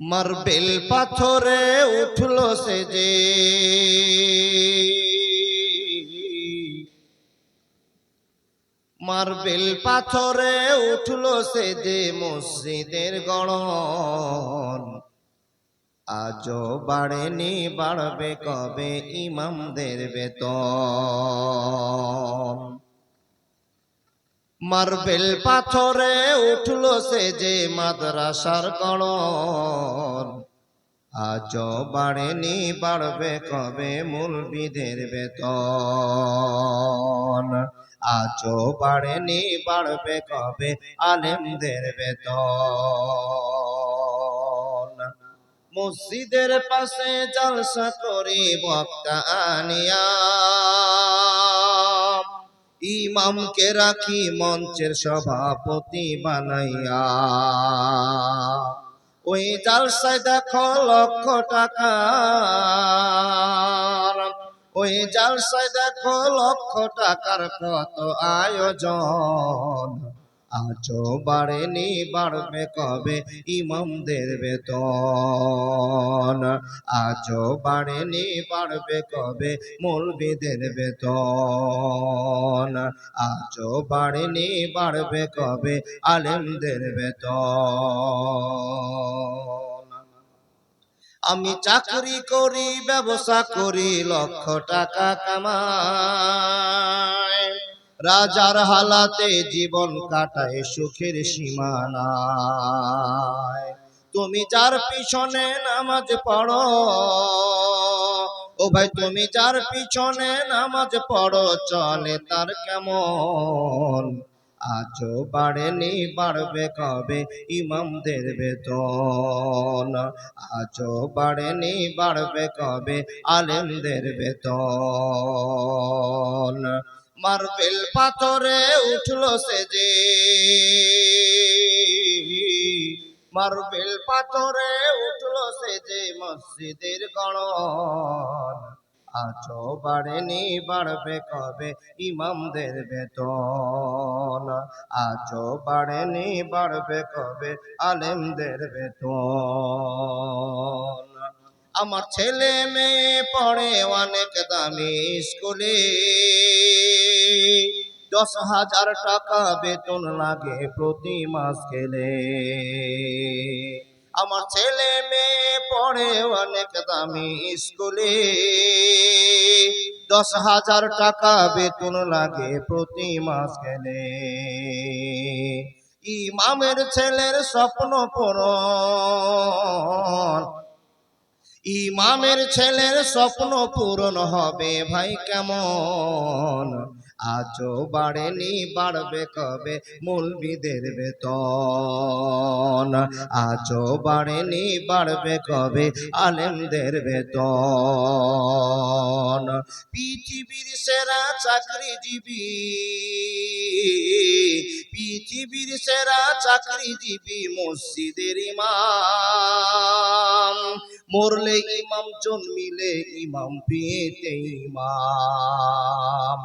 Marble পাথরে উঠল সে যে। মার্বেল পাথরে উঠল সে যে মসজিদের গড়ন। আজও বাড়েনি, বাড়বে কবে ইমামদের বেতন। মার্বেল পাথরে উঠল সে যে মাদ্রাসার গড়ন আজও বাড়েনি বাড়বে কবে মূলবিদের বেতন? আজও বাড়েনি বাড়বে কবে আলেমদের বেতন? মসজিদের পাশে জলসা করি বক্তা আনিয়া। ইমামকে রাখি মঞ্চের সভাপতি বানাইয়া। ওই জালসায় দেখো লক্ষ টাকা। ওই জালসায় দেখো লক্ষ টাকার কত আয়োজন। আজও বাড়েনি বাড়বে কবে ইমামদের বেতন? আজও বাড়েনি বাড়বে কবে মৌলবিদের বেতন? আজও বাড়েনি বাড়বে কবে আলেমদের বেতন? আমি চাকরি করি, ব্যবসা করি, লক্ষ টাকা কামাই। রাজার হালাতে জীবন কাটায় সুখের সীমানায়। তুমি যার পিছনে নামাজ পড়ো, ও ভাই তুমি যার পিছনে নামাজ পড়ো, চলে তার কেমন? আজও বাড়েনি, বাড়বে কবে ইমামদের বেতন? আজও বাড়েনি, বাড়বে কবে আলেমদের বেতন? মার্বেল পাথরে উঠল সে যে মার্বেল পাথরে উঠল সে যে মসজিদের গড়ন। আজও বাড়েনি, বাড়বে কবে ইমামদের বেতন? আজও বাড়েনি, বাড়বে কবে আলেমদের বেতন? আমার ছেলে মেয়ে পড়ে অনেক দামি স্কুলে। দশ হাজার টাকা বেতন লাগে প্রতি মাস গেলে আমার ছেলে মেয়ে পড়ে অনেক দামি স্কুলে। দশ হাজার টাকা বেতন লাগে প্রতি মাস গেলে ইমামের ছেলের স্বপ্ন পূরণ ইমামের ছেলের স্বপ্ন পূরণ হবে, ভাই কেমন? আজও বাড়েনি, বাড়বে কবে? মৌলবিদের বেতন। আজও বাড়েনি, বাড়বে কবে? আলেমদের বেতন। পৃথিবীর সেরা চাকরিজীবী, পৃথিবীর সেরা চাকরিজীবী মসজিদের ইমাম। মরলে ইমাম, জন্মিলে ইমাম পেতে ইমাম।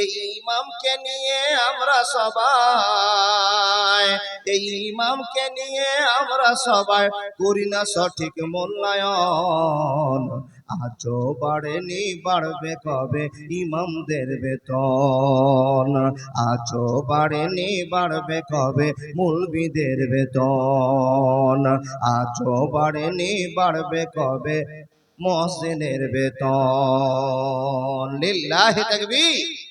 এই ইমামকে নিয়ে আমরা সবাই, এই ইমামকে নিয়ে আমরা সবাই করি না সঠিক মূল্যায়ন। আজও বাড়েনি, বাড়বে কবে? ইমামদের বেতন। আজও বাড়েনি, বাড়বে কবে? মুলবিদের বেতন। আজও বাড়েনি, বাড়বে কবে? মহসিনের বেতন। লিল্লাহি তাকবীর।